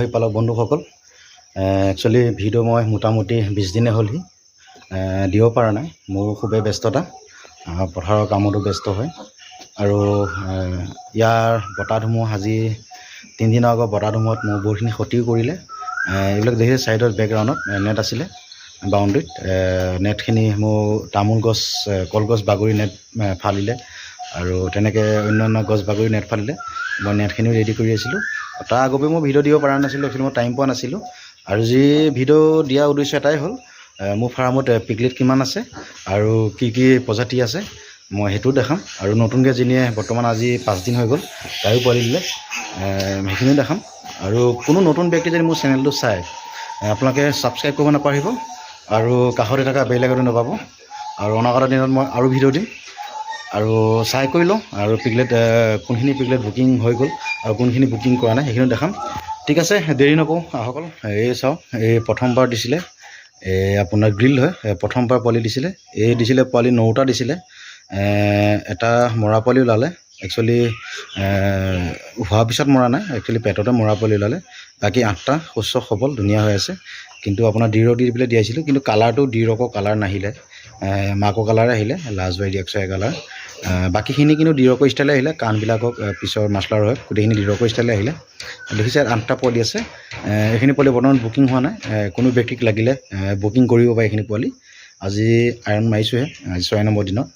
গাহৰি পালক বন্ধুসকল একচুৱেলি ভিডিঅ' মই মোটামুটি বিছ দিনে হ'লহি। দিব পৰা নাই মোৰ খুবেই ব্যস্ততা পথাৰৰ কামতো ব্যস্ত হয় আৰু ইয়াৰ বতাহ ধুমুহা আজি তিনিদিনৰ আগত বতাহ ধুমুহাত মোৰ বহুতখিনি ক্ষতিও কৰিলে। এইবিলাক দেখিছে ছাইডত বেকগ্ৰাউণ্ডত নেট আছিলে বাউণ্ডেৰীত নেটখিনি মোৰ তামোল গছ কলগছ বাগৰি নেট ফালিলে। আৰু তেনেকৈ অন্যান্য গছ বাগৰি নেট ফালিলে। মই নেটখিনিও ৰেডি কৰি আছিলোঁ। তাৰ আগতে মই ভিডিঅ' দিব পৰা নাছিলোঁ একচুৱেলি মই টাইম পোৱা নাছিলোঁ। আৰু যি ভিডিঅ' দিয়া উদ্দেশ্য এটাই হ'ল মোৰ ফাৰ্মত এ, কিমান আছে আৰু কি কি প্ৰজাতি আছে মই সেইটো দেখাম। আৰু নতুনকৈ যিনিয়ে বৰ্তমান আজি পাঁচদিন হৈ গ'ল তাইও পোৱালি দিলে সেইখিনিও দেখাম। আৰু কোনো নতুন ব্যক্তি যদি মোৰ চেনেলটো চায় আপোনালোকে ছাবস্ক্ৰাইব কৰিব নাপাহৰিব আৰু কাষতে থকা বেল আইকনটো নাপাব। আৰু অনাগত দিনত মই আৰু ভিডিঅ' দিম। আৰু চাই কৰি লওঁ আৰু পিগলেট এ, কোনখিনি পিগলেট বুকিং হৈ গ'ল আৰু কোনখিনি বুকিং কৰা নাই সেইখিনি দেখাম। ঠিক আছে দেৰি নকৰোঁ আহকল। এই চাওক এই প্ৰথমবাৰ দিছিলে। এই আপোনাৰ গ্ৰিল হয় প্ৰথমবাৰ পোৱালি দিছিলে। এই দিছিলে পোৱালি নটা দিছিলে। এটা মৰা পোৱালি ওলালে। একচুৱেলি হোৱাৰ পিছত মৰা নাই একচুৱেলি পেটতে মৰা পোৱালি ওলালে। বাকী আঠটা সুস্থ সবল ধুনীয়া হৈ আছে। কিন্তু আপোনাৰ ডিৰক দি পেলাই দিয়াইছিলোঁ কিন্তু কালাৰটো ডিৰকৰ কালাৰ নাহিলে। এ, মাকৰ কালাৰ আহিলে লাজবাৰী একশয় কালাৰ আহ, বাকীখিনি কিন্তু ডিৰকৰ ষ্টাইলে আহিলে কাণবিলাকক পিছৰ মাছলাৰ হয় গোটেইখিনি ডিৰকৰ ষ্টাইলে আহিলে। দেখিছে আঠটা পোৱালি আছে। এইখিনি পোৱালি বৰ্তমান বুকিং হোৱা নাই। কোনো ব্যক্তিক লাগিলে বুকিং কৰিব পাৰে এইখিনি পোৱালি। আজি আইৰণ মাৰিছোঁহে ছয় নম্বৰ দিনত।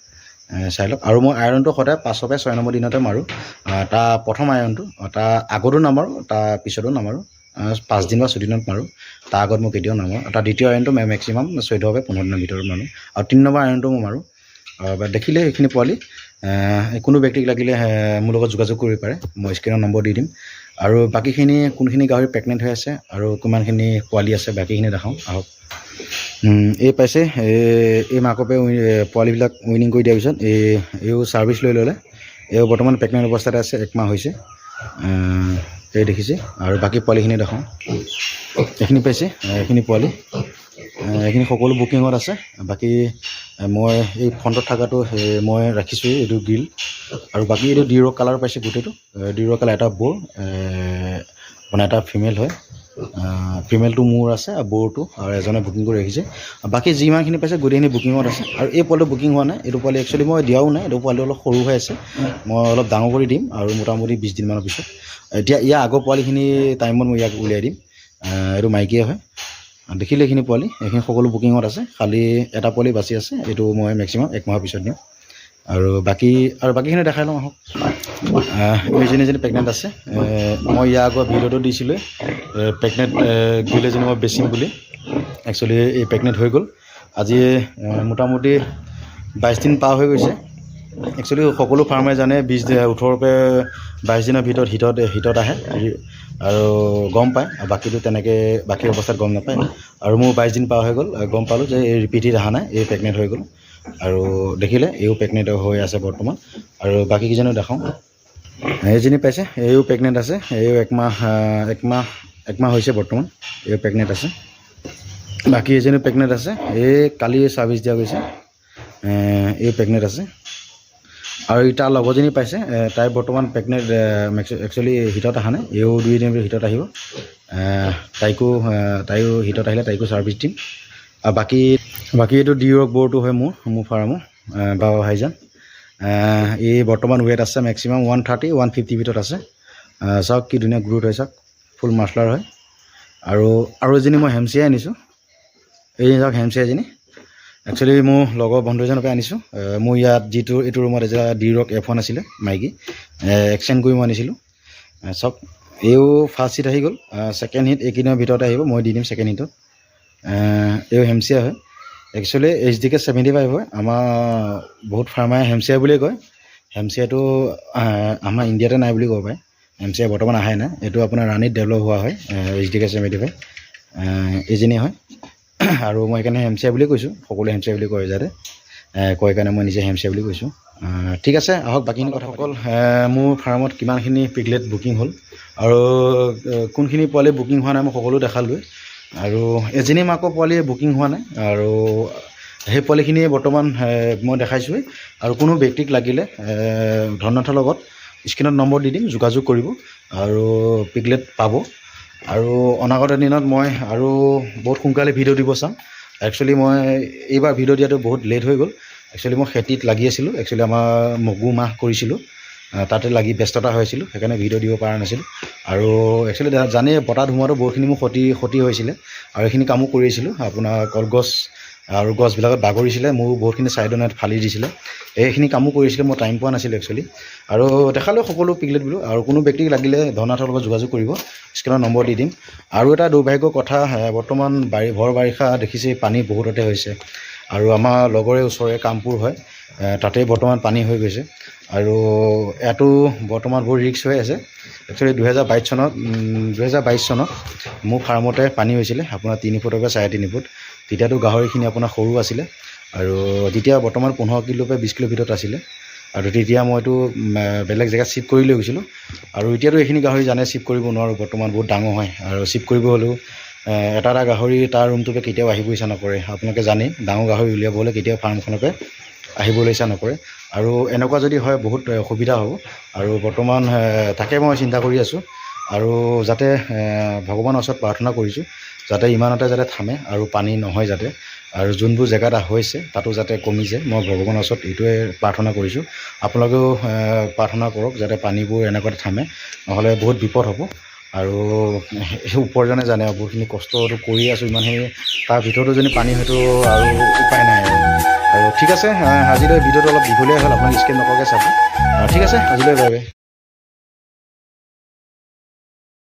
চাই লওক। আৰু মই আইৰণটো সদায় পাঁচৰ পৰা ছয় নম্বৰ দিনতে মাৰোঁ। তাৰ প্ৰথম আইৰণটো তাৰ আগতো নামাৰোঁ তাৰ পিছতো নামাৰোঁ। পাঁচদিন বা ছদিনত মাৰোঁ। তাৰ আগত মই কেতিয়াও নামাৰোঁ। তাৰ দ্বিতীয় আইৰণটো মেক্সিমাম চৈধ্য পৰা পোন্ধৰ দিনৰ ভিতৰত মাৰোঁ। আৰু তিনি নম্বৰ আইৰণটো মই মাৰোঁ। দেখিলে এইখিনি পোৱালি কোনো ব্যক্তিক লাগিলে মোৰ লগত যোগাযোগ কৰিব পাৰে। মই স্ক্ৰীণৰ নম্বৰ দি দিম। আৰু বাকীখিনি, কোনখিনি গাহৰি প্ৰেগনেণ্ট হৈ আছে আৰু কিমানখিনি পোৱালি আছে, বাকীখিনি দেখাওঁ। আহক। এই পাইছে এই এই মাকপে পোৱালিবিলাক উইনিং কৰি দিয়াৰ পিছত, এই, এইও ছাৰ্ভিচ লৈ ল'লে। এও বৰ্তমান প্ৰেগনেণ্ট অৱস্থাতে আছে একমাহ হৈছে। এই দেখিছে। আৰু বাকী পোৱালিখিনি দেখাওঁ এইখিনি পাইছে এইখিনি পোৱালি। এইখিনি সকলো বুকিঙত আছে। বাকী মই এই ফ্ৰণ্টত থকাটো মই ৰাখিছোঁ এইটো গ্ৰিল আৰু বাকী এইটো ডিৰ কালাৰ পাইছে গোটেইটো। ডিৰ কালাৰ এটা বৰ মানে এটা ফিমেল হয়। ফিমেলটো মোৰ আছে আৰু বৰটো আৰু এজনে বুকিং কৰি ৰাখিছে বাকী যিমানখিনি পাইছে গোটেইখিনি বুকিঙত আছে। আৰু এই পোৱালিটো বুকিং হোৱা নাই। এইটো পোৱালি একচুৱেলি মই দিয়াও নাই। এইটো পোৱালি অলপ সৰু হৈ আছে। মই অলপ ডাঙৰ কৰি দিম আৰু মোটামুটি বিছ দিনমানৰ পিছত। এতিয়া ইয়াৰ আগৰ পোৱালিখিনি টাইমত মই ইয়াক উলিয়াই দিম। এইটো মাইকীয়ে হয়। দেখিলে এইখিনি পোৱালি। এইখিনি সকলো বুকিঙত আছে। খালি এটা পোৱালি বাচি আছে। এইটো মই মেক্সিমাম এক মাহৰ পিছত দিম আৰু বাকী আৰু বাকীখিনি দেখাই লওঁ আহক। আহ, এইজনী এজনী প্ৰেগনেণ্ট আছে। মই ইয়াৰ আগৰ ভিডিঅ'টো দিছিলোঁ প্ৰেগনেণ্ট গ'লে যেনি মই বেচিম বুলি। একচুৱেলি এই প্ৰেগনেণ্ট হৈ গ'ল। আজি মোটামুটি বাইছ দিন পাৰ হৈ গৈছে। একচুৱেলি সকলো ফাৰ্মাৰে জানে বিছ ওঠৰৰ পৰা বাইছ দিনৰ ভিতৰত হিটত হিটত আহে। আৰু গম পায় আৰু বাকীটো তেনেকৈ বাকী অৱস্থাত গম নাপায়। আৰু মোৰ বাইছ দিন পাৰ হৈ গ'ল গম পালোঁ যে এই ৰিপিট অহা নাই এই প্ৰেগনেণ্ট হৈ গ'ল। আৰু দেখিলে, এইও প্ৰেগনেণ্ট হৈ আছে বৰ্তমান। আৰু বাকীকেইজনো দেখাওঁ। এইজনী পাইছে, এইও প্ৰেগনেণ্ট আছে। এইও একমাহ একমাহ একমাহ হৈছে বৰ্তমান। এইও প্ৰেগনেণ্ট আছে। বাকী এজনী প্ৰেগনেণ্ট আছে। এই কালি ছাৰ্ভিচ দিয়া গৈছে। এই প্ৰেগনেণ্ট আছে। আৰু তাৰ লগৰজনী পাইছে তাই বৰ্তমান প্ৰেগনেণ্ট একচুৱেলি হিটত অহা নাই। এইও দুই দিন হিটত আহিব। তাইকো তাইও হিটত আহিলে, তাইকো ছাৰ্ভিচ দিম। বাকী বাকী এইটো ডিঅ'ক বৰটো হয় মোৰ মোৰ ফাৰ্মৰ বাবা ভাইজান। এই বৰ্তমান ৱেট আছে maximum one thirty one fifty ভিতৰত আছে। চাওক কি ধুনীয়া গ্ৰোথ হয়, চাওক। ফুল মাছলাৰ হয়। আৰু আৰু এজনী মই হেমচিয়াই আনিছোঁ। এই চাওক হেমচিয়া এজনী। একচুৱেলি মোৰ লগৰ বন্ধু এজনৰ পৰা আনিছোঁ মোৰ ইয়াত যিটো, এইটো ৰুমত এতিয়া ডি ৰক এফ ওৱান আছিলে মাইকী এক্সচেঞ্জ কৰি মই আনিছিলোঁ। চাওক, এইও ফাৰ্ষ্ট হিট আহি গ'ল। ছেকেণ্ড হিট এইকেইদিনৰ ভিতৰতে আহিব, মই দি দিম ছেকেণ্ড হিটত এইও হেমচিয়া হয়। Actually H D K seventy five হয়। আমাৰ বহুত ফাৰ্মাৰে হেমচিয়া বুলিয়ে কয়। হেমচিয়াটো আমাৰ ইণ্ডিয়াতে নাই বুলি ক'ব পাৰে। হেমচিয়া বৰ্তমান আহে নাই এইটো আপোনাৰ ৰাণীত ডেভেলপ হোৱা হয় H D K seventy five এইজনী হয়। আৰু মই সেইকাৰণে হেমচিয়া বুলি কৈছোঁ। সকলোৱে হেমচিয়া বুলি কয় যাতে। কয় কাৰণে মই নিজে হেমচিয়া বুলি কৈছোঁ। ঠিক আছে আহক বাকীখিনি কথাসকল মোৰ ফাৰ্মত কিমানখিনি পিগলেট বুকিং হ'ল আৰু কোনখিনি পোৱালি বুকিং হোৱা নাই মই সকলো দেখালোৱে আৰু এজনী মাকৰ পোৱালি বুকিং হোৱা নাই আৰু সেই পোৱালিখিনিয়ে বৰ্তমান মই দেখাইছোঁৱেই। আৰু কোনো ব্যক্তিক লাগিলে ধননাথৰ লগত স্ক্ৰীণত নম্বৰ দি দিম যোগাযোগ কৰিব আৰু পিগলেট পাব। আৰু অনাগত দিনত মই আৰু বহুত সোনকালে ভিডিঅ' দিব চাম। একচুৱেলি মই এইবাৰ ভিডিঅ' দিয়াটো বহুত লেট হৈ গ'ল। একচুৱেলি মই খেতিত লাগি আছিলোঁ। একচুৱেলি আমাৰ মগু মাহ কৰিছিলোঁ। তাতে লাগি ব্যস্ততা হৈ আছিলোঁ সেইকাৰণে ভিডিঅ' দিব পৰা নাছিলোঁ। আৰু একচুৱেলি জানেই বতাহ ধুমুহাটো বহুতখিনি মোৰ ক্ষতি ক্ষতি হৈছিলে আৰু এইখিনি কামো কৰি আছিলোঁ। আপোনাৰ কলগছ আৰু গছবিলাকত বাগৰিছিলে, মোৰো বহুতখিনি ছাইডৰ নেট ফালি দিছিলে। এইখিনি কামো কৰিছিলে মই টাইম পোৱা নাছিলোঁ একচুৱেলি আৰু দেখালোঁ সকলো পিকলেট বোলো, আৰু কোনো ব্যক্তিক লাগিলে ধনাথৰ লগত যোগাযোগ কৰিব স্ক্ৰীণৰ নম্বৰ দি দিম। আৰু এটা দুৰ্ভাগ্যৰ কথা বৰ্তমান বাৰি ভৰ বাৰিষা দেখিছেই পানী বহুততে হৈছে। আৰু আমাৰ লগৰে ওচৰৰে কামপুৰ হয় তাতেই বৰ্তমান পানী হৈ গৈছে। আৰু ইয়াতো বৰ্তমান বহুত ৰিক্স হৈ আছে। একচুৱেলি দুহেজাৰ বাইছ চনত দুহেজাৰ বাইছ চনত মোৰ ফাৰ্মতে পানী হৈছিলে, আপোনাৰ তিনি ফুটৰ পৰা চাৰে তিনি ফুট। তেতিয়াতো গাহৰিখিনি আপোনাৰ সৰু আছিলে আৰু তেতিয়া বৰ্তমান পোন্ধৰ কিলো পৰা বিছ কিলো ভিতৰত আছিলে আৰু তেতিয়া মইতো বেলেগ জেগাত শ্বিফ্ট কৰি লৈ গৈছিলোঁ। আৰু এতিয়াতো এইখিনি গাহৰি জানে শ্বিফ্ট কৰিব নোৱাৰোঁ, বৰ্তমান বহুত ডাঙৰ হয়। আৰু শ্বিফ্ট কৰিব হ'লেও এটা এটা গাহৰি তাৰ ৰুমটোকে কেতিয়াও আহিব ইচ্ছা নকৰে। আপোনালোকে জানেই, ডাঙৰ গাহৰি উলিয়াব হ'লে কেতিয়াও ফাৰ্মখনকে আহিবলৈ ইচ্ছা নকৰে। আৰু এনেকুৱা যদি হয় বহুত অসুবিধা হ'ব। আৰু বৰ্তমান তাকে মই চিন্তা কৰি আছোঁ। আৰু যাতে ভগৱানৰ ওচৰত প্ৰাৰ্থনা কৰিছোঁ যাতে ইমানতে যাতে থামে আৰু পানী নহয় যাতে। আৰু যোনবোৰ জেগাত হৈছে তাতো যাতে কমি যায় মই ভগৱানৰ ওচৰত এইটোৱে প্ৰাৰ্থনা কৰিছোঁ। আপোনালোকেও প্ৰাৰ্থনা কৰক যাতে পানীবোৰ এনেকুৱাতে থামে নহ'লে বহুত বিপদ হ'ব। আৰু সেই উপাৰ্জনে জানে বহুতখিনি কষ্টটো কৰি আছোঁ ইমানখিনি তাৰ ভিতৰতো যদি পানী হয়তো আৰু উপায় নাই আৰু ঠিক আছে আজিলৈ ভিডিঅ'টো অলপ দীঘলীয়া হ'ল আপোনাক স্কেন নকৰাকৈ চাব। ঠিক আছে আজিলৈ বাই।